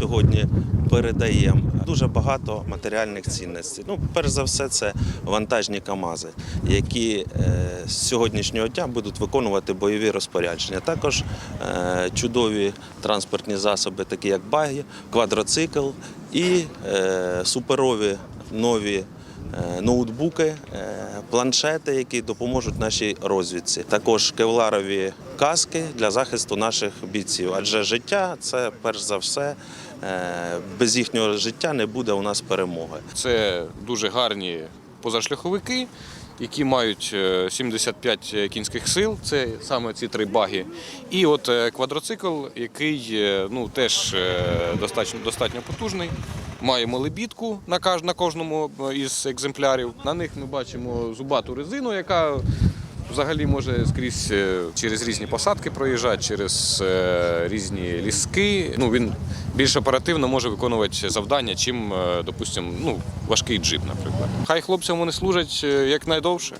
сьогодні передаємо. Дуже багато матеріальних цінностей. Ну, перш за все, це вантажні КАМАЗи, які е, з сьогоднішнього дня будуть виконувати бойові розпорядження. Також е, чудові транспортні засоби, такі як баги, квадроцикл і е, суперові нові. Ноутбуки, планшети, які допоможуть нашій розвідці. Також кевларові каски для захисту наших бійців. Адже життя це перш за все. е, Без їхнього життя не буде у нас перемоги. Це дуже гарні позашляховики, які мають е, 75 кінських сил. Це саме ці три баги. І от е, квадроцикл, який е, ну, теж е, достатньо, достатньо потужний. Маємо лебідку на кожному е, із екземплярів. На них ми бачимо зубату резину, яка взагалі може скрізь е, через різні посадки проїжджати, через е, різні ліски. Ну, він більш оперативно може виконувати завдання, чим, е, допустимо, ну, важкий джип, наприклад. Хай хлопцям вони служать як якнайдовше.